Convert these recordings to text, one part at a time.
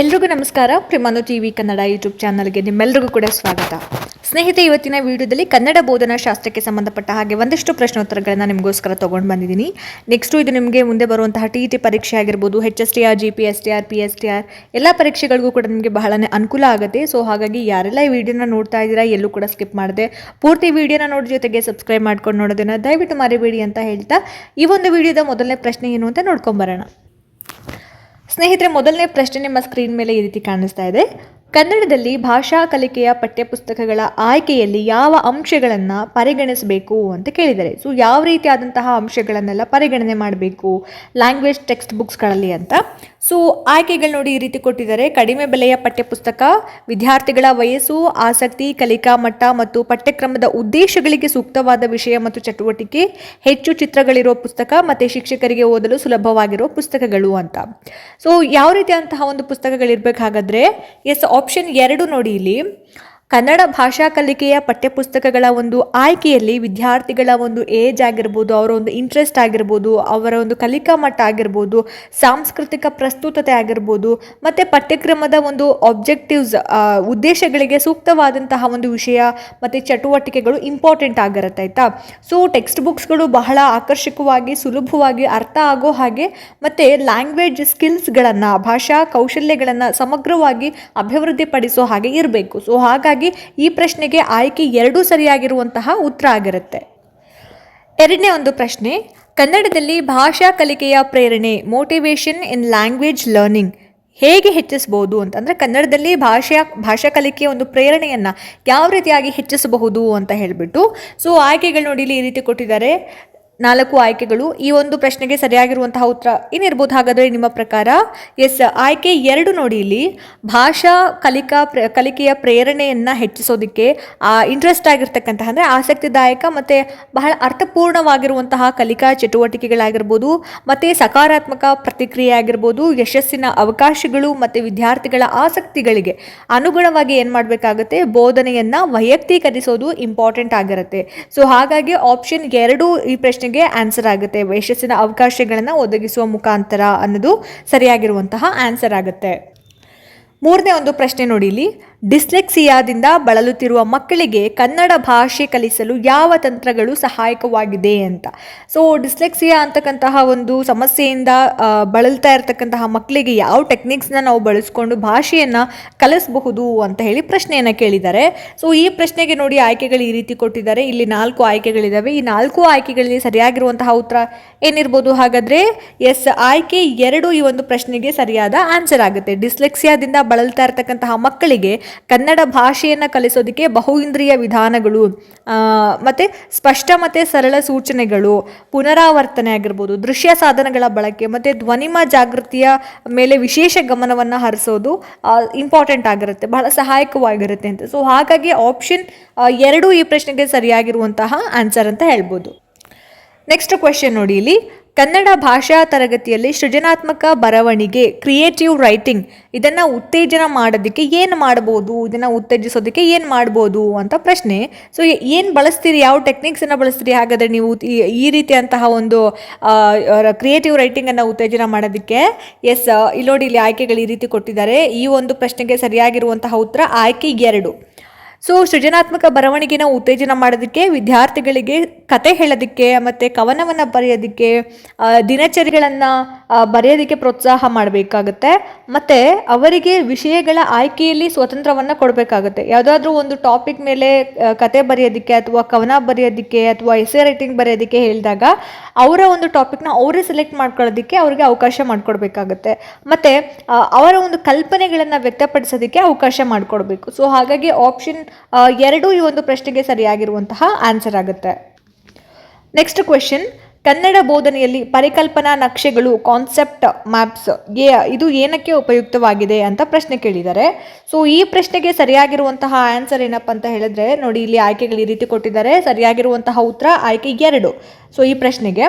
ಎಲ್ರಿಗೂ ನಮಸ್ಕಾರ. ಪ್ರಿಮಾನು ಟಿ ವಿ ಕನ್ನಡ ಯೂಟ್ಯೂಬ್ ಚಾನಲ್ಗೆ ನಿಮ್ಮೆಲ್ಲರಿಗೂ ಕೂಡ ಸ್ವಾಗತ. ಸ್ನೇಹಿತೆ, ಇವತ್ತಿನ ವಿಡಿಯೋದಲ್ಲಿ ಕನ್ನಡ ಬೋಧನಾ ಶಾಸ್ತ್ರಕ್ಕೆ ಸಂಬಂಧಪಟ್ಟ ಹಾಗೆ ಒಂದಷ್ಟು ಪ್ರಶ್ನೋತ್ತರಗಳನ್ನು ನಿಮಗೋಸ್ಕರ ತೊಗೊಂಡು ಬಂದಿದ್ದೀನಿ. ನೆಕ್ಸ್ಟು ಇದು ನಿಮಗೆ ಮುಂದೆ ಬರುವಂತಹ ಟಿ ಇ ಟಿ ಪರೀಕ್ಷೆ ಆಗಿರ್ಬೋದು H S T R G P S T R P S T R ಎಲ್ಲ ಪರೀಕ್ಷೆಗಳಿಗೂ ಕೂಡ ನಿಮಗೆ ಬಹಳನೇ ಅನುಕೂಲ ಆಗುತ್ತೆ. ಸೊ ಹಾಗಾಗಿ ಯಾರೆಲ್ಲ ಈ ವಿಡಿಯೋನ ನೋಡ್ತಾ ಇದ್ದೀರಾ, ಎಲ್ಲೂ ಕೂಡ ಸ್ಕಿಪ್ ಮಾಡಿದೆ. ಪೂರ್ತಿ ವಿಡಿಯೋನ ನೋಡಿ ಜೊತೆಗೆ ಸಬ್ಸ್ಕ್ರೈಬ್ ಮಾಡ್ಕೊಂಡು ನೋಡೋದನ್ನು ದಯವಿಟ್ಟು ಮರಿಬೇಡಿ ಅಂತ ಹೇಳ್ತಾ ಈ ಒಂದು ವಿಡಿಯೋದ ಮೊದಲನೇ ಪ್ರಶ್ನೆ ಏನು ಅಂತ ನೋಡ್ಕೊಂಬರೋಣ ಸ್ನೇಹಿತರೆ ಮೊದಲನೇ ಪ್ರಶ್ನೆ ನಿಮ್ಮ ಸ್ಕ್ರೀನ್ ಮೇಲೆ ಈ ರೀತಿ ಕಾಣಿಸ್ತಾ ಇದೆ. ಕನ್ನಡದಲ್ಲಿ ಭಾಷಾ ಕಲಿಕೆಯ ಪಠ್ಯಪುಸ್ತಕಗಳ ಆಯ್ಕೆಯಲ್ಲಿ ಯಾವ ಅಂಶಗಳನ್ನು ಪರಿಗಣಿಸಬೇಕು ಅಂತ ಕೇಳಿದ್ದಾರೆ ಸೊ ಯಾವ ರೀತಿಯಾದಂತಹ ಅಂಶಗಳನ್ನೆಲ್ಲ ಪರಿಗಣನೆ ಮಾಡಬೇಕು ಲ್ಯಾಂಗ್ವೇಜ್ ಟೆಕ್ಸ್ಟ್ ಬುಕ್ಸ್ಗಳಲ್ಲಿ ಅಂತ. ಸೊ ಆಯ್ಕೆಗಳು ನೋಡಿ ಈ ರೀತಿ ಕೊಟ್ಟಿದ್ದಾರೆ. ಕಡಿಮೆ ಬೆಲೆಯ ಪಠ್ಯಪುಸ್ತಕ, ವಿದ್ಯಾರ್ಥಿಗಳ ವಯಸ್ಸು, ಆಸಕ್ತಿ, ಕಲಿಕಾ ಮಟ್ಟ ಮತ್ತು ಪಠ್ಯಕ್ರಮದ ಉದ್ದೇಶಗಳಿಗೆ ಸೂಕ್ತವಾದ ವಿಷಯ ಮತ್ತು ಚಟುವಟಿಕೆ, ಹೆಚ್ಚು ಚಿತ್ರಗಳಿರೋ ಪುಸ್ತಕ ಮತ್ತು ಶಿಕ್ಷಕರಿಗೆ ಓದಲು ಸುಲಭವಾಗಿರೋ ಪುಸ್ತಕಗಳು ಅಂತ. ಸೊ ಯಾವ ರೀತಿಯಂತಹ ಒಂದು ಪುಸ್ತಕಗಳಿರ್ಬೇಕು ಹಾಗಾದ್ರೆ ಎಸ್ ಆಪ್ಷನ್ ಎರಡು ನೋಡಿ ಇಲ್ಲಿ. ಕನ್ನಡ ಭಾಷಾ ಕಲಿಕೆಯ ಪಠ್ಯಪುಸ್ತಕಗಳ ಒಂದು ಆಯ್ಕೆಯಲ್ಲಿ ವಿದ್ಯಾರ್ಥಿಗಳ ಒಂದು ಏಜ್ ಆಗಿರ್ಬೋದು, ಅವರ ಒಂದು ಇಂಟ್ರೆಸ್ಟ್ ಆಗಿರ್ಬೋದು, ಅವರ ಒಂದು ಕಲಿಕಾ ಮಟ್ಟ ಆಗಿರ್ಬೋದು, ಸಾಂಸ್ಕೃತಿಕ ಪ್ರಸ್ತುತತೆ ಆಗಿರ್ಬೋದು, ಮತ್ತು ಪಠ್ಯಕ್ರಮದ ಒಂದು ಆಬ್ಜೆಕ್ಟಿವ್ಸ್ ಉದ್ದೇಶಗಳಿಗೆ ಸೂಕ್ತವಾದಂತಹ ಒಂದು ವಿಷಯ ಮತ್ತು ಚಟುವಟಿಕೆಗಳು ಇಂಪಾರ್ಟೆಂಟ್ ಆಗಿರುತ್ತೆ ಆಯಿತಾ? ಸೊ ಟೆಕ್ಸ್ಟ್ ಬುಕ್ಸ್ಗಳು ಬಹಳ ಆಕರ್ಷಕವಾಗಿ, ಸುಲಭವಾಗಿ ಅರ್ಥ ಆಗೋ ಹಾಗೆ ಮತ್ತು ಲ್ಯಾಂಗ್ವೇಜ್ ಸ್ಕಿಲ್ಸ್ಗಳನ್ನು ಭಾಷಾ ಕೌಶಲ್ಯಗಳನ್ನು ಸಮಗ್ರವಾಗಿ ಅಭಿವೃದ್ಧಿಪಡಿಸೋ ಹಾಗೆ ಇರಬೇಕು. ಸೊ ಹಾಗಾಗಿ ಈ ಪ್ರಶ್ನೆಗೆ ಆಯ್ಕೆ ಎರಡೂ ಸರಿಯಾಗಿರುವಂತಹ ಉತ್ತರ ಆಗಿರುತ್ತೆ. ಎರಡನೇ ಒಂದು ಪ್ರಶ್ನೆ, ಕನ್ನಡದಲ್ಲಿ ಭಾಷಾ ಕಲಿಕೆಯ ಪ್ರೇರಣೆ ಮೋಟಿವೇಶನ್ ಇನ್ ಲ್ಯಾಂಗ್ವೇಜ್ ಲರ್ನಿಂಗ್ ಹೇಗೆ ಹೆಚ್ಚಿಸಬಹುದು ಅಂತಂದರೆ ಕನ್ನಡದಲ್ಲಿ ಭಾಷಾ ಭಾಷಾ ಕಲಿಕೆಯ ಒಂದು ಪ್ರೇರಣೆಯನ್ನು ಯಾವ ರೀತಿಯಾಗಿ ಹೆಚ್ಚಿಸಬಹುದು ಅಂತ ಹೇಳಿಬಿಟ್ಟು ಸೊ ಆಯ್ಕೆಗಳು ನೋಡಿ ಇಲ್ಲಿ ಈ ರೀತಿ ಕೊಟ್ಟಿದ್ದಾರೆ. ನಾಲ್ಕು ಆಯ್ಕೆಗಳು. ಈ ಒಂದು ಪ್ರಶ್ನೆಗೆ ಸರಿಯಾಗಿರುವಂತಹ ಉತ್ತರ ಏನಿರ್ಬೋದು? ಹಾಗಾದರೆ ನಿಮ್ಮ ಪ್ರಕಾರ ಎಸ್, ಆಯ್ಕೆ ಎರಡು ನೋಡಿ ಇಲ್ಲಿ. ಭಾಷಾ ಕಲಿಕಾ ಪ್ರ, ಕಲಿಕೆಯ ಪ್ರೇರಣೆಯನ್ನು ಹೆಚ್ಚಿಸೋದಕ್ಕೆ ಇಂಟ್ರೆಸ್ಟ್ ಆಗಿರ್ತಕ್ಕಂತಹ ಅಂದರೆ ಆಸಕ್ತಿದಾಯಕ ಮತ್ತು ಬಹಳ ಅರ್ಥಪೂರ್ಣವಾಗಿರುವಂತಹ ಕಲಿಕಾ ಚಟುವಟಿಕೆಗಳಾಗಿರ್ಬೋದು, ಮತ್ತು ಸಕಾರಾತ್ಮಕ ಪ್ರತಿಕ್ರಿಯೆ ಆಗಿರ್ಬೋದು, ಯಶಸ್ಸಿನ ಅವಕಾಶಗಳು ಮತ್ತು ವಿದ್ಯಾರ್ಥಿಗಳ ಆಸಕ್ತಿಗಳಿಗೆ ಅನುಗುಣವಾಗಿ ಏನು ಮಾಡಬೇಕಾಗುತ್ತೆ? ಬೋಧನೆಯನ್ನು ವೈಯಕ್ತೀಕರಿಸೋದು ಇಂಪಾರ್ಟೆಂಟ್ ಆಗಿರುತ್ತೆ. ಸೊ ಹಾಗಾಗಿ ಆಪ್ಷನ್ ಎರಡು ಈ ಪ್ರಶ್ನೆಗೆ ಆನ್ಸರ್ ಆಗುತ್ತೆ. ಯಶಸ್ಸಿನ ಅವಕಾಶಗಳನ್ನು ಒದಗಿಸುವ ಮುಖಾಂತರ ಅನ್ನೋದು ಸರಿಯಾಗಿರುವಂತಹ ಆನ್ಸರ್ ಆಗುತ್ತೆ. ಮೂರನೇ ಒಂದು ಪ್ರಶ್ನೆ ನೋಡಿ ಇಲ್ಲಿ. ಡಿಸ್ಲೆಕ್ಸಿಯಾದಿಂದ ಬಳಲುತ್ತಿರುವ ಮಕ್ಕಳಿಗೆ ಕನ್ನಡ ಭಾಷೆ ಕಲಿಸಲು ಯಾವ ತಂತ್ರಗಳು ಸಹಾಯಕವಾಗಿದೆ ಅಂತ. ಸೊ ಡಿಸ್ಲೆಕ್ಸಿಯಾ ಅಂತಕ್ಕಂತಹ ಒಂದು ಸಮಸ್ಯೆಯಿಂದ ಬಳಲ್ತಾ ಇರತಕ್ಕಂತಹ ಮಕ್ಕಳಿಗೆ ಯಾವ ಟೆಕ್ನಿಕ್ಸ್ನ ನಾವು ಬಳಸ್ಕೊಂಡು ಭಾಷೆಯನ್ನು ಕಲಿಸಬಹುದು ಅಂತ ಹೇಳಿ ಪ್ರಶ್ನೆಯನ್ನು ಕೇಳಿದ್ದಾರೆ. ಸೊ ಈ ಪ್ರಶ್ನೆಗೆ ನೋಡಿ ಆಯ್ಕೆಗಳು ಈ ರೀತಿ ಕೊಟ್ಟಿದ್ದಾರೆ. ಇಲ್ಲಿ ನಾಲ್ಕು ಆಯ್ಕೆಗಳಿದ್ದಾವೆ ಈ ನಾಲ್ಕು ಆಯ್ಕೆಗಳಲ್ಲಿ ಸರಿಯಾಗಿರುವಂತಹ ಉತ್ತರ ಏನಿರ್ಬೋದು? ಹಾಗಾದರೆ ಎಸ್, ಆಯ್ಕೆ ಎರಡು ಈ ಒಂದು ಪ್ರಶ್ನೆಗೆ ಸರಿಯಾದ ಆನ್ಸರ್ ಆಗುತ್ತೆ. ಡಿಸ್ಲೆಕ್ಸಿಯಾದಿಂದ ಬಳಲ್ತಾ ಇರತಕ್ಕಂತಹ ಮಕ್ಕಳಿಗೆ ಕನ್ನಡ ಭಾಷೆಯನ್ನು ಕಲಿಸೋದಕ್ಕೆ ಬಹು ಇಂದ್ರಿಯ ವಿಧಾನಗಳು ಮತ್ತು ಸ್ಪಷ್ಟ ಮತ್ತು ಸರಳ ಸೂಚನೆಗಳು, ಪುನರಾವರ್ತನೆ ಆಗಿರ್ಬೋದು, ದೃಶ್ಯ ಸಾಧನಗಳ ಬಳಕೆ, ಮತ್ತು ಧ್ವನಿಮ ಜಾಗೃತಿಯ ಮೇಲೆ ವಿಶೇಷ ಗಮನವನ್ನು ಹರಿಸೋದು ಇಂಪಾರ್ಟೆಂಟ್ ಆಗಿರುತ್ತೆ, ಬಹಳ ಸಹಾಯಕವಾಗಿರುತ್ತೆ ಅಂತ. ಸೊ ಹಾಗಾಗಿ ಆಪ್ಷನ್ ಎರಡೂ ಈ ಪ್ರಶ್ನೆಗೆ ಸರಿಯಾಗಿರುವಂತಹ ಆನ್ಸರ್ ಅಂತ ಹೇಳ್ಬೋದು. ನೆಕ್ಸ್ಟ್ ಕ್ವೆಶನ್ ನೋಡಿ ಇಲ್ಲಿ. ಕನ್ನಡ ಭಾಷಾ ತರಗತಿಯಲ್ಲಿ ಸೃಜನಾತ್ಮಕ ಬರವಣಿಗೆ ಕ್ರಿಯೇಟಿವ್ ರೈಟಿಂಗ್ ಇದನ್ನು ಉತ್ತೇಜನ ಮಾಡೋದಕ್ಕೆ ಏನು ಮಾಡ್ಬೋದು? ಇದನ್ನು ಉತ್ತೇಜಿಸೋದಕ್ಕೆ ಏನು ಮಾಡ್ಬೋದು ಅಂತ ಪ್ರಶ್ನೆ. ಸೊ ಏನು ಬಳಸ್ತೀರಿ? ಯಾವ ಟೆಕ್ನಿಕ್ಸನ್ನು ಬಳಸ್ತೀರಿ? ಹಾಗಾದರೆ ನೀವು ಈ- ರೀತಿಯಂತಹ ಒಂದು ಕ್ರಿಯೇಟಿವ್ ರೈಟಿಂಗನ್ನು ಉತ್ತೇಜನ ಮಾಡೋದಕ್ಕೆ ಎಸ್ ಇಲ್ಲಿ ನೋಡಿ ಇಲ್ಲಿ ಆಯ್ಕೆಗಳು ಈ ರೀತಿ ಕೊಟ್ಟಿದ್ದಾರೆ. ಈ ಒಂದು ಪ್ರಶ್ನೆಗೆ ಸರಿಯಾಗಿರುವಂತಹ ಉತ್ತರ ಆಯ್ಕೆ ಎರಡು. ಸೊ ಸೃಜನಾತ್ಮಕ ಬರವಣಿಗೆನ ಉತ್ತೇಜನ ಮಾಡೋದಕ್ಕೆ, ವಿದ್ಯಾರ್ಥಿಗಳಿಗೆ ಕತೆ ಹೇಳೋದಕ್ಕೆ, ಮತ್ತು ಕವನವನ್ನು ಬರೆಯೋದಕ್ಕೆ ದಿನಚರಿಗಳನ್ನು ಬರೆಯೋದಕ್ಕೆ ಪ್ರೋತ್ಸಾಹ ಮಾಡಬೇಕಾಗತ್ತೆ. ಮತ್ತು ಅವರಿಗೆ ವಿಷಯಗಳ ಆಯ್ಕೆಯಲ್ಲಿ ಸ್ವತಂತ್ರವನ್ನು ಕೊಡಬೇಕಾಗುತ್ತೆ. ಯಾವುದಾದ್ರೂ ಒಂದು ಟಾಪಿಕ್ ಮೇಲೆ ಕತೆ ಬರೆಯೋದಕ್ಕೆ ಅಥವಾ ಕವನ ಬರೆಯೋದಕ್ಕೆ ಅಥವಾ ಎಸೆ ರೈಟಿಂಗ್ ಬರೆಯೋದಕ್ಕೆ ಹೇಳಿದಾಗ, ಅವರ ಒಂದು ಟಾಪಿಕ್ನ ಅವರೇ ಸೆಲೆಕ್ಟ್ ಮಾಡ್ಕೊಳ್ಳೋದಕ್ಕೆ ಅವರಿಗೆ ಅವಕಾಶ ಮಾಡಿಕೊಡ್ಬೇಕಾಗತ್ತೆ. ಮತ್ತು ಅವರ ಒಂದು ಕಲ್ಪನೆಗಳನ್ನು ವ್ಯಕ್ತಪಡಿಸೋದಕ್ಕೆ ಅವಕಾಶ ಮಾಡಿಕೊಡ್ಬೇಕು. ಸೊ ಹಾಗಾಗಿ ಆಪ್ಷನ್ ಎರಡು ಈ ಒಂದು ಪ್ರಶ್ನೆಗೆ ಸರಿಯಾಗಿರುವಂತಹ ಆನ್ಸರ್ ಆಗುತ್ತೆ. ನೆಕ್ಸ್ಟ್ ಕ್ವೆಶನ್ ಕನ್ನಡ ಬೋಧನೆಯಲ್ಲಿ ಪರಿಕಲ್ಪನಾ ನಕ್ಷೆಗಳು ಕಾನ್ಸೆಪ್ಟ್ ಮ್ಯಾಪ್ಸ್ ಇದು ಏನಕ್ಕೆ ಉಪಯುಕ್ತವಾಗಿದೆ ಅಂತ ಪ್ರಶ್ನೆ ಕೇಳಿದ್ದಾರೆ. ಸೊ ಈ ಪ್ರಶ್ನೆಗೆ ಸರಿಯಾಗಿರುವಂತಹ ಆನ್ಸರ್ ಏನಪ್ಪ ಅಂತ ಹೇಳಿದ್ರೆ, ನೋಡಿ, ಇಲ್ಲಿ ಆಯ್ಕೆಗಳು ಈ ರೀತಿ ಕೊಟ್ಟಿದ್ದಾರೆ. ಸರಿಯಾಗಿರುವಂತಹ ಉತ್ತರ ಆಯ್ಕೆ ಎರಡು. ಸೊ ಈ ಪ್ರಶ್ನೆಗೆ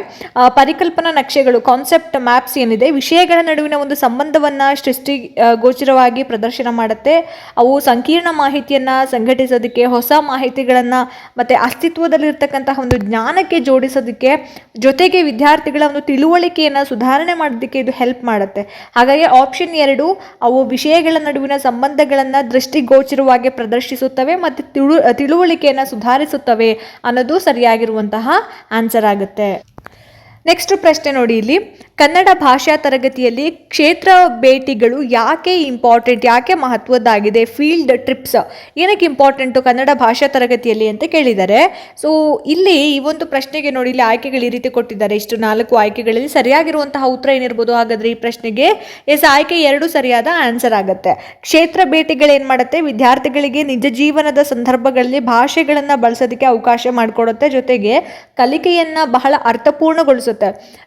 ಪರಿಕಲ್ಪನಾ ನಕ್ಷೆಗಳು ಕಾನ್ಸೆಪ್ಟ್ ಮ್ಯಾಪ್ಸ್ ಏನಿದೆ, ವಿಷಯಗಳ ನಡುವಿನ ಒಂದು ಸಂಬಂಧವನ್ನು ಸೃಷ್ಟಿ ಗೋಚರವಾಗಿ ಪ್ರದರ್ಶನ ಮಾಡುತ್ತೆ. ಅವು ಸಂಕೀರ್ಣ ಮಾಹಿತಿಯನ್ನು ಸಂಘಟಿಸೋದಕ್ಕೆ, ಹೊಸ ಮಾಹಿತಿಗಳನ್ನು, ಮತ್ತು ಅಸ್ತಿತ್ವದಲ್ಲಿರ್ತಕ್ಕಂತಹ ಒಂದು ಜ್ಞಾನಕ್ಕೆ ಜೋಡಿಸೋದಕ್ಕೆ ಜೊತೆಗೆ ವಿದ್ಯಾರ್ಥಿಗಳ ಒಂದು ತಿಳುವಳಿಕೆಯನ್ನು ಸುಧಾರಣೆ ಮಾಡೋದಕ್ಕೆ ಇದು ಹೆಲ್ಪ್ ಮಾಡುತ್ತೆ. ಹಾಗಾಗಿ ಆಪ್ಷನ್ ಎರಡು, ಅವು ವಿಷಯಗಳ ನಡುವಿನ ಸಂಬಂಧಗಳನ್ನು ದೃಷ್ಟಿಗೋಚರವಾಗಿ ಪ್ರದರ್ಶಿಸುತ್ತವೆ ಮತ್ತು ತಿಳು, ತಿಳುವಳಿಕೆಯನ್ನು ಸುಧಾರಿಸುತ್ತವೆ ಅನ್ನೋದು ಸರಿಯಾಗಿರುವಂತಹ ಆನ್ಸರ್ ಆಗುತ್ತೆ. ನೆಕ್ಸ್ಟ್ ಪ್ರಶ್ನೆ ನೋಡಿ ಇಲ್ಲಿ. ಕನ್ನಡ ಭಾಷಾ ತರಗತಿಯಲ್ಲಿ ಕ್ಷೇತ್ರ ಭೇಟಿಗಳು ಯಾಕೆ ಇಂಪಾರ್ಟೆಂಟ್ ಯಾಕೆ ಮಹತ್ವದ್ದಾಗಿದೆ ಫೀಲ್ಡ್ ಟ್ರಿಪ್ಸ್ ಏನಕ್ಕೆ ಇಂಪಾರ್ಟೆಂಟು ಕನ್ನಡ ಭಾಷಾ ತರಗತಿಯಲ್ಲಿ ಅಂತ ಕೇಳಿದ್ದಾರೆ. ಸೊ ಇಲ್ಲಿ ಈ ಒಂದು ಪ್ರಶ್ನೆಗೆ ನೋಡಿ ಇಲ್ಲಿ ಆಯ್ಕೆಗಳು ಈ ರೀತಿ ಕೊಟ್ಟಿದ್ದಾರೆ. ಇಷ್ಟು ನಾಲ್ಕು ಆಯ್ಕೆಗಳಲ್ಲಿ ಸರಿಯಾಗಿರುವಂತಹ ಉತ್ತರ ಏನಿರ್ಬೋದು ಹಾಗಾದರೆ ಈ ಪ್ರಶ್ನೆಗೆ? ಎಸ್ ಆಯ್ಕೆ ಎರಡು ಸರಿಯಾದ ಆನ್ಸರ್ ಆಗುತ್ತೆ. ಕ್ಷೇತ್ರ ಭೇಟಿಗಳು ಏನು ಮಾಡುತ್ತೆ? ವಿದ್ಯಾರ್ಥಿಗಳಿಗೆ ನಿಜ ಜೀವನದ ಸಂದರ್ಭಗಳಲ್ಲಿ ಭಾಷೆಗಳನ್ನು ಬಳಸೋದಕ್ಕೆ ಅವಕಾಶ ಮಾಡಿಕೊಡುತ್ತೆ. ಜೊತೆಗೆ ಕಲಿಕೆಯನ್ನು ಬಹಳ ಅರ್ಥಪೂರ್ಣಗೊಳಿಸುತ್ತೆ.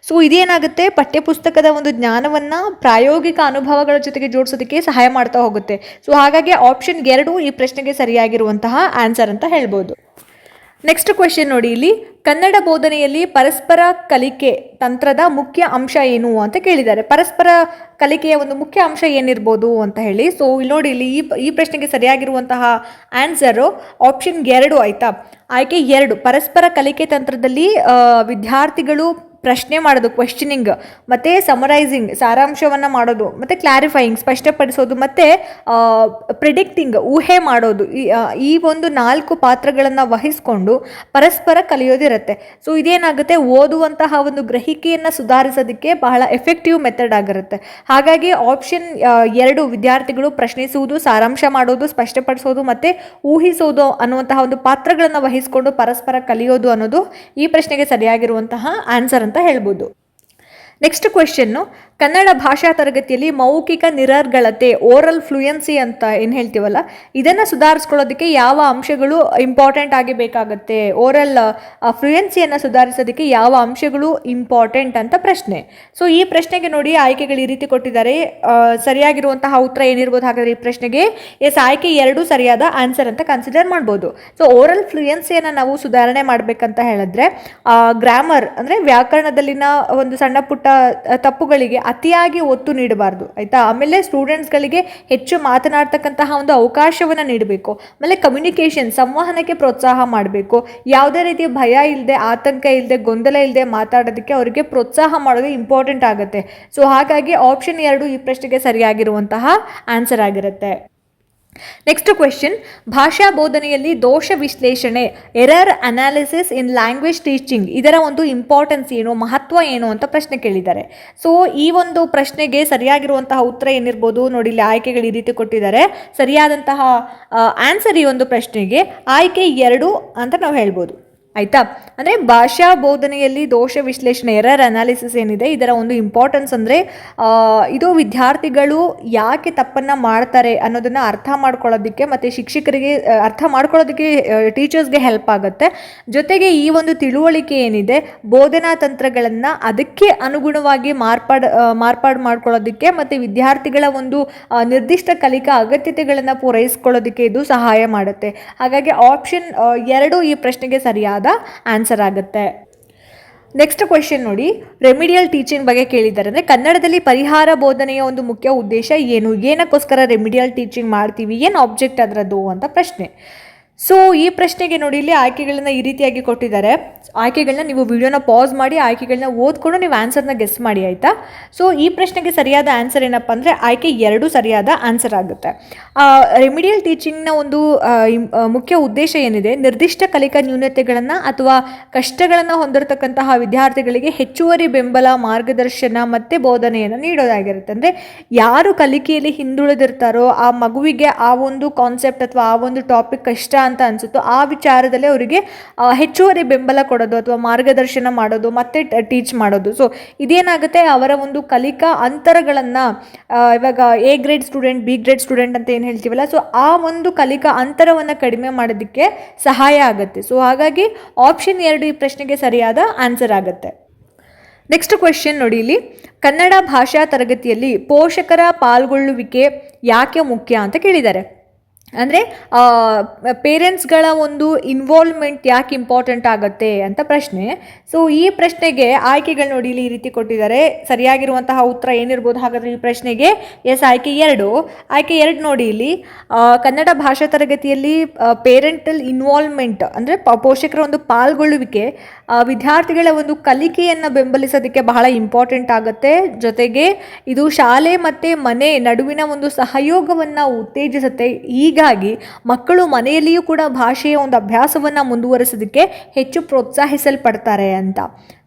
ಸೊ ಇದೇನಾಗುತ್ತೆ? ಪಠ್ಯಪುಸ್ತಕದ ಒಂದು ಜ್ಞಾನವನ್ನು ಪ್ರಾಯೋಗಿಕ ಅನುಭವಗಳ ಜೊತೆಗೆ ಜೋಡಿಸೋದಕ್ಕೆ ಸಹಾಯ ಮಾಡ್ತಾ ಹೋಗುತ್ತೆ. ಸೊ ಹಾಗಾಗಿ ಆಪ್ಷನ್ ಎರಡು ಈ ಪ್ರಶ್ನೆಗೆ ಸರಿಯಾಗಿರುವಂತಹ ಆನ್ಸರ್ ಅಂತ ಹೇಳ್ಬೋದು. ನೆಕ್ಸ್ಟ್ ಕ್ವೆಶನ್ ನೋಡಿ ಇಲ್ಲಿ. ಕನ್ನಡ ಬೋಧನೆಯಲ್ಲಿ ಪರಸ್ಪರ ಕಲಿಕೆ ತಂತ್ರದ ಮುಖ್ಯ ಅಂಶ ಏನು ಅಂತ ಕೇಳಿದ್ದಾರೆ. ಪರಸ್ಪರ ಕಲಿಕೆಯ ಒಂದು ಮುಖ್ಯ ಅಂಶ ಏನಿರ್ಬೋದು ಅಂತ ಹೇಳಿ. ಸೊ ಇಲ್ಲಿ ನೋಡಿ ಇಲ್ಲಿ ಈ ಈ ಪ್ರಶ್ನೆಗೆ ಸರಿಯಾಗಿರುವಂತಹ ಆನ್ಸರು ಆಪ್ಷನ್ ಎರಡು ಆಯ್ತಾ? ಆಯ್ಕೆ ಎರಡು. ಪರಸ್ಪರ ಕಲಿಕೆ ತಂತ್ರದಲ್ಲಿ ವಿದ್ಯಾರ್ಥಿಗಳು ಪ್ರಶ್ನೆ ಮಾಡೋದು ಕ್ವೆಶ್ಚನಿಂಗ್ ಮತ್ತು ಸಮರೈಸಿಂಗ್ ಸಾರಾಂಶವನ್ನು ಮಾಡೋದು, ಮತ್ತು ಕ್ಲಾರಿಫೈಯಿಂಗ್ ಸ್ಪಷ್ಟಪಡಿಸೋದು, ಮತ್ತು ಪ್ರಿಡಿಕ್ಟಿಂಗ್ ಊಹೆ ಮಾಡೋದು, ಈ ಒಂದು ನಾಲ್ಕು ಪಾತ್ರಗಳನ್ನು ವಹಿಸ್ಕೊಂಡು ಪರಸ್ಪರ ಕಲಿಯೋದಿರುತ್ತೆ. ಸೊ ಇದೇನಾಗುತ್ತೆ? ಓದುವಂತಹ ಒಂದು ಗ್ರಹಿಕೆಯನ್ನು ಸುಧಾರಿಸೋದಕ್ಕೆ ಬಹಳ ಎಫೆಕ್ಟಿವ್ ಮೆಥಡ್ ಆಗಿರುತ್ತೆ. ಹಾಗಾಗಿ ಆಪ್ಷನ್ ಎರಡು ವಿದ್ಯಾರ್ಥಿಗಳು ಪ್ರಶ್ನಿಸುವುದು, ಸಾರಾಂಶ ಮಾಡೋದು, ಸ್ಪಷ್ಟಪಡಿಸೋದು, ಮತ್ತು ಊಹಿಸೋದು ಅನ್ನುವಂತಹ ಒಂದು ಪಾತ್ರಗಳನ್ನು ವಹಿಸಿಕೊಂಡು ಪರಸ್ಪರ ಕಲಿಯೋದು ಅನ್ನೋದು ಈ ಪ್ರಶ್ನೆಗೆ ಸರಿಯಾಗಿರುವಂತಹ ಆನ್ಸರ್ ಅಂತ ಹೇಳ್ಬೋದು. ನೆಕ್ಸ್ಟ್ ಕ್ವೆಶನ್ನು ಕನ್ನಡ ಭಾಷಾ ತರಗತಿಯಲ್ಲಿ ಮೌಖಿಕ ನಿರರ್ಗಳತೆ ಓರಲ್ ಫ್ಲೂಯೆನ್ಸಿ ಅಂತ ಏನು ಹೇಳ್ತೀವಲ್ಲ, ಇದನ್ನು ಸುಧಾರಿಸ್ಕೊಳ್ಳೋದಕ್ಕೆ ಯಾವ ಅಂಶಗಳು ಇಂಪಾರ್ಟೆಂಟ್ ಆಗಿ ಬೇಕಾಗುತ್ತೆ? ಓರಲ್ ಫ್ಲೂಯೆನ್ಸಿಯನ್ನು ಸುಧಾರಿಸೋದಕ್ಕೆ ಯಾವ ಅಂಶಗಳು ಇಂಪಾರ್ಟೆಂಟ್ ಅಂತ ಪ್ರಶ್ನೆ. ಸೊ ಈ ಪ್ರಶ್ನೆಗೆ ನೋಡಿ ಆಯ್ಕೆಗಳು ಈ ರೀತಿ ಕೊಟ್ಟಿದ್ದಾರೆ. ಸರಿಯಾಗಿರುವಂತಹ ಉತ್ತರ ಏನಿರ್ಬೋದು ಹಾಗಾದರೆ ಈ ಪ್ರಶ್ನೆಗೆ? ಎಸ್ ಆಯ್ಕೆ ಎರಡು ಸರಿಯಾದ ಆನ್ಸರ್ ಅಂತ ಕನ್ಸಿಡರ್ ಮಾಡ್ಬೋದು. ಸೊ ಓರಲ್ ಫ್ಲೂಯೆನ್ಸಿಯನ್ನು ನಾವು ಸುಧಾರಣೆ ಮಾಡಬೇಕಂತ ಹೇಳಿದ್ರೆ ಗ್ರಾಮರ್ ಅಂದರೆ ವ್ಯಾಕರಣದಲ್ಲಿನ ಒಂದು ಸಣ್ಣ ಪುಟ್ಟ ತಪ್ಪುಗಳಿಗೆ ಅತಿಯಾಗಿ ಒತ್ತು ನೀಡಬಾರ್ದು, ಆಯಿತಾ? ಆಮೇಲೆ ಸ್ಟೂಡೆಂಟ್ಸ್ಗಳಿಗೆ ಹೆಚ್ಚು ಮಾತನಾಡ್ತಕ್ಕಂತಹ ಒಂದು ಅವಕಾಶವನ್ನು ನೀಡಬೇಕು. ಆಮೇಲೆ ಕಮ್ಯುನಿಕೇಷನ್ ಸಂವಹನಕ್ಕೆ ಪ್ರೋತ್ಸಾಹ ಮಾಡಬೇಕು. ಯಾವುದೇ ರೀತಿಯ ಭಯ ಇಲ್ಲದೆ ಆತಂಕ ಇಲ್ಲದೆ ಗೊಂದಲ ಇಲ್ಲದೆ ಮಾತಾಡೋದಕ್ಕೆ ಅವರಿಗೆ ಪ್ರೋತ್ಸಾಹ ಮಾಡೋದು ಇಂಪಾರ್ಟೆಂಟ್ ಆಗುತ್ತೆ. ಸೊ ಹಾಗಾಗಿ ಆಪ್ಷನ್ ಎರಡು ಈ ಪ್ರಶ್ನೆಗೆ ಸರಿಯಾಗಿರುವಂತಹ ಆನ್ಸರ್ ಆಗಿರುತ್ತೆ. ನೆಕ್ಸ್ಟ್ ಕ್ವೆಶನ್ ಭಾಷಾ ಬೋಧನೆಯಲ್ಲಿ ದೋಷ ವಿಶ್ಲೇಷಣೆ error analysis in language teaching ಇದರ ಒಂದು ಇಂಪಾರ್ಟೆನ್ಸ್ ಏನು, ಮಹತ್ವ ಏನು ಅಂತ ಪ್ರಶ್ನೆ ಕೇಳಿದ್ದಾರೆ. ಸೊ ಈ ಒಂದು ಪ್ರಶ್ನೆಗೆ ಸರಿಯಾಗಿರುವಂತಹ ಉತ್ತರ ಏನಿರ್ಬೋದು ನೋಡಿ, ಇಲ್ಲಿ ಆಯ್ಕೆಗಳು ಈ ರೀತಿ ಕೊಟ್ಟಿದ್ದಾರೆ. ಸರಿಯಾದಂತಹ ಆನ್ಸರ್ ಈ ಒಂದು ಪ್ರಶ್ನೆಗೆ ಆಯ್ಕೆ ಎರಡು ಅಂತ ನಾವು ಹೇಳ್ಬೋದು. ಆಯಿತಾ? ಅಂದರೆ ಭಾಷಾ ಬೋಧನೆಯಲ್ಲಿ ದೋಷ ವಿಶ್ಲೇಷಣೆ ಎರರ್ ಅನಾಲಿಸಿಸ್ ಏನಿದೆ, ಇದರ ಒಂದು ಇಂಪಾರ್ಟೆನ್ಸ್ ಅಂದರೆ ಇದು ವಿದ್ಯಾರ್ಥಿಗಳು ಯಾಕೆ ತಪ್ಪನ್ನು ಮಾಡ್ತಾರೆ ಅನ್ನೋದನ್ನು ಅರ್ಥ ಮಾಡ್ಕೊಳ್ಳೋದಕ್ಕೆ ಮತ್ತು ಶಿಕ್ಷಕರಿಗೆ ಅರ್ಥ ಮಾಡ್ಕೊಳ್ಳೋದಕ್ಕೆ ಟೀಚರ್ಸ್ಗೆ ಹೆಲ್ಪ್ ಆಗುತ್ತೆ. ಜೊತೆಗೆ ಈ ಒಂದು ತಿಳುವಳಿಕೆ ಏನಿದೆ, ಬೋಧನಾ ತಂತ್ರಗಳನ್ನು ಅದಕ್ಕೆ ಅನುಗುಣವಾಗಿ ಮಾರ್ಪಾಡು ಮಾರ್ಪಾಡು ಮಾಡ್ಕೊಳ್ಳೋದಕ್ಕೆ ಮತ್ತು ವಿದ್ಯಾರ್ಥಿಗಳ ಒಂದು ನಿರ್ದಿಷ್ಟ ಕಲಿಕಾ ಅಗತ್ಯತೆಗಳನ್ನು ಪೂರೈಸ್ಕೊಳ್ಳೋದಕ್ಕೆ ಇದು ಸಹಾಯ ಮಾಡುತ್ತೆ. ಹಾಗಾಗಿ ಆಪ್ಷನ್ ಎರಡು ಈ ಪ್ರಶ್ನೆಗೆ ಸರಿಯಾದ ಆನ್ಸರ್ ಆಗುತ್ತೆ. ನೆಕ್ಸ್ಟ್ ಕ್ವೆಶನ್ ನೋಡಿ ರೆಮಿಡಿಯಲ್ ಟೀಚಿಂಗ್ ಬಗ್ಗೆ ಕೇಳಿದ್ದಾರೆ. ಅಂದರೆ ಕನ್ನಡದಲ್ಲಿ ಪರಿಹಾರ ಬೋಧನೆಯ ಒಂದು ಮುಖ್ಯ ಉದ್ದೇಶ ಏನು? ಏನಕ್ಕೋಸ್ಕರ ರೆಮಿಡಿಯಲ್ ಟೀಚಿಂಗ್ ಮಾಡ್ತೀವಿ? ಏನು ಆಬ್ಜೆಕ್ಟ್ ಅದರದ್ದು? ಅಂತ ಪ್ರಶ್ನೆ. ಸೊ ಈ ಪ್ರಶ್ನೆಗೆ ನೋಡಿ, ಇಲ್ಲಿ ಆಯ್ಕೆಗಳನ್ನ ಈ ರೀತಿಯಾಗಿ ಕೊಟ್ಟಿದ್ದಾರೆ. ಆಯ್ಕೆಗಳನ್ನ ನೀವು ವಿಡಿಯೋನ ಪಾಸ್ ಮಾಡಿ, ಆಯ್ಕೆಗಳನ್ನ ಓದ್ಕೊಂಡು ನೀವು ಆನ್ಸರ್ನ ಗೆಸ್ ಮಾಡಿ, ಆಯಿತಾ? ಸೊ ಈ ಪ್ರಶ್ನೆಗೆ ಸರಿಯಾದ ಆನ್ಸರ್ ಏನಪ್ಪ ಅಂದರೆ, ಆಯ್ಕೆ ಎರಡು ಸರಿಯಾದ ಆನ್ಸರ್ ಆಗುತ್ತೆ. ರೆಮಿಡಿಯಲ್ ಟೀಚಿಂಗ್ನ ಒಂದು ಮುಖ್ಯ ಉದ್ದೇಶ ಏನಿದೆ? ನಿರ್ದಿಷ್ಟ ಕಲಿಕಾ ನ್ಯೂನತೆಗಳನ್ನು ಅಥವಾ ಕಷ್ಟಗಳನ್ನು ಹೊಂದಿರತಕ್ಕಂತಹ ವಿದ್ಯಾರ್ಥಿಗಳಿಗೆ ಹೆಚ್ಚುವರಿ ಬೆಂಬಲ, ಮಾರ್ಗದರ್ಶನ ಮತ್ತು ಬೋಧನೆಯನ್ನು ನೀಡೋದಾಗಿರುತ್ತೆ. ಅಂದರೆ, ಯಾರು ಕಲಿಕೆಯಲ್ಲಿ ಹಿಂದುಳಿದಿರ್ತಾರೋ, ಆ ಮಗುವಿಗೆ ಆ ಒಂದು ಕಾನ್ಸೆಪ್ಟ್ ಅಥವಾ ಆ ಒಂದು ಟಾಪಿಕ್ ಕಷ್ಟ ಅಂತ ಅನಿಸುತ್ತೋ ಆ ವಿಚಾರದಲ್ಲಿ ಅವರಿಗೆ ಹೆಚ್ಚುವರಿ ಬೆಂಬಲ ಕೊಡೋದು ಅಥವಾ ಮಾರ್ಗದರ್ಶನ ಮಾಡೋದು, ಮತ್ತೆ ಟೀಚ್ ಮಾಡೋದು. ಸೊ ಇದೇನಾಗುತ್ತೆ? ಅವರ ಒಂದು ಕಲಿಕಾ ಅಂತರಗಳನ್ನು ಇವಾಗ A grade student B grade student ಅಂತ ಏನು ಹೇಳ್ತೀವಲ್ಲ? ಸೊ ಆ ಒಂದು ಕಲಿಕಾ ಅಂತರವನ್ನು ಕಡಿಮೆ ಮಾಡೋದಕ್ಕೆ ಸಹಾಯ ಆಗುತ್ತೆ. ಸೊ ಹಾಗಾಗಿ ಆಪ್ಷನ್ ಎರಡು ಈ ಪ್ರಶ್ನೆಗೆ ಸರಿಯಾದ ಆನ್ಸರ್ ಆಗುತ್ತೆ. ನೆಕ್ಸ್ಟ್ ಕ್ವೆಶನ್ ನೋಡಿ ಇಲ್ಲಿ. ಕನ್ನಡ ಭಾಷಾ ತರಗತಿಯಲ್ಲಿ ಪೋಷಕರ ಪಾಲ್ಗೊಳ್ಳುವಿಕೆ ಯಾಕೆ ಮುಖ್ಯ ಅಂತ ಕೇಳಿದ್ದಾರೆ. ಅಂದರೆ ಪೇರೆಂಟ್ಸ್ಗಳ ಒಂದು ಇನ್ವಾಲ್ವ್ಮೆಂಟ್ ಯಾಕೆ ಇಂಪಾರ್ಟೆಂಟ್ ಆಗುತ್ತೆ ಅಂತ ಪ್ರಶ್ನೆ. ಸೊ ಈ ಪ್ರಶ್ನೆಗೆ ಆಯ್ಕೆಗಳು ನೋಡಿ ಇಲ್ಲಿ ಈ ರೀತಿ ಕೊಟ್ಟಿದ್ದಾರೆ. ಸರಿಯಾಗಿರುವಂತಹ ಉತ್ತರ ಏನಿರ್ಬೋದು ಹಾಗಾದರೆ ಈ ಪ್ರಶ್ನೆಗೆ? ಎಸ್ ಆಯ್ಕೆ ಎರಡು. ಆಯ್ಕೆ ಎರಡು ನೋಡಿ ಇಲ್ಲಿ. ಕನ್ನಡ ಭಾಷಾ ತರಗತಿಯಲ್ಲಿ ಪೇರೆಂಟಲ್ ಇನ್ವಾಲ್ವ್ಮೆಂಟ್ ಅಂದರೆ ಪೋಷಕರ ಒಂದು ಪಾಲ್ಗೊಳ್ಳುವಿಕೆ ವಿದ್ಯಾರ್ಥಿಗಳ ಒಂದು ಕಲಿಕೆಯನ್ನು ಬೆಂಬಲಿಸೋದಕ್ಕೆ ಬಹಳ ಇಂಪಾರ್ಟೆಂಟ್ ಆಗುತ್ತೆ. ಜೊತೆಗೆ ಇದು ಶಾಲೆ ಮತ್ತು ಮನೆ ನಡುವಿನ ಒಂದು ಸಹಯೋಗವನ್ನು ಉತ್ತೇಜಿಸುತ್ತೆ. ಹೀಗಾಗಿ ಮಕ್ಕಳು ಮನೆಯಲ್ಲಿಯೂ ಕೂಡ ಭಾಷೆಯ ಒಂದು ಅಭ್ಯಾಸವನ್ನು ಮುಂದುವರಿಸೋದಕ್ಕೆ ಹೆಚ್ಚು ಪ್ರೋತ್ಸಾಹಿಸಲ್ಪಡ್ತಾರೆ ಅಂತ.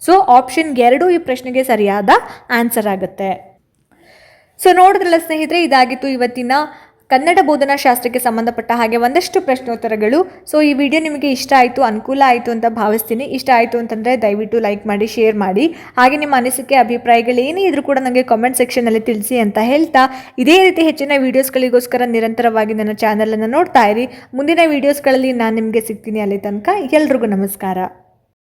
ಸೊ ಆಪ್ಷನ್ ಎರಡು ಈ ಪ್ರಶ್ನೆಗೆ ಸರಿಯಾದ ಆನ್ಸರ್ ಆಗುತ್ತೆ. ಸೊ ನೋಡಿದ್ರಲ್ಲ ಸ್ನೇಹಿತರೆ, ಇದಾಗಿತ್ತು ಇವತ್ತಿನ ಕನ್ನಡ ಬೋಧನಾ ಶಾಸ್ತ್ರಕ್ಕೆ ಸಂಬಂಧಪಟ್ಟ ಹಾಗೆ ಒಂದಷ್ಟು ಪ್ರಶ್ನೋತ್ತರಗಳು. ಸೊ ಈ ವಿಡಿಯೋ ನಿಮಗೆ ಇಷ್ಟ ಆಯಿತು, ಅನುಕೂಲ ಆಯಿತು ಅಂತ ಭಾವಿಸ್ತೀನಿ. ಇಷ್ಟ ಆಯಿತು ಅಂತಂದರೆ ದಯವಿಟ್ಟು ಲೈಕ್ ಮಾಡಿ ಶೇರ್ ಮಾಡಿ. ಹಾಗೆ ನಿಮ್ಮ ಅನಿಸಿಕೆ, ಅಭಿಪ್ರಾಯಗಳು ಏನೇ ಇದ್ರೂ ಕೂಡ ನನಗೆ ಕಾಮೆಂಟ್ ಸೆಕ್ಷನಲ್ಲಿ ತಿಳಿಸಿ ಅಂತ ಹೇಳ್ತಾ. ಇದೇ ರೀತಿ ಹೆಚ್ಚಿನ ವೀಡಿಯೋಸ್ಗಳಿಗೋಸ್ಕರ ನಿರಂತರವಾಗಿ ನನ್ನ ಚಾನಲನ್ನು ನೋಡ್ತಾ ಇರಿ. ಮುಂದಿನ ವೀಡಿಯೋಸ್ಗಳಲ್ಲಿ ನಾನು ನಿಮಗೆ ಸಿಗ್ತೀನಿ ಅಲ್ಲಿ ತನಕ. ಎಲ್ರಿಗೂ ನಮಸ್ಕಾರ.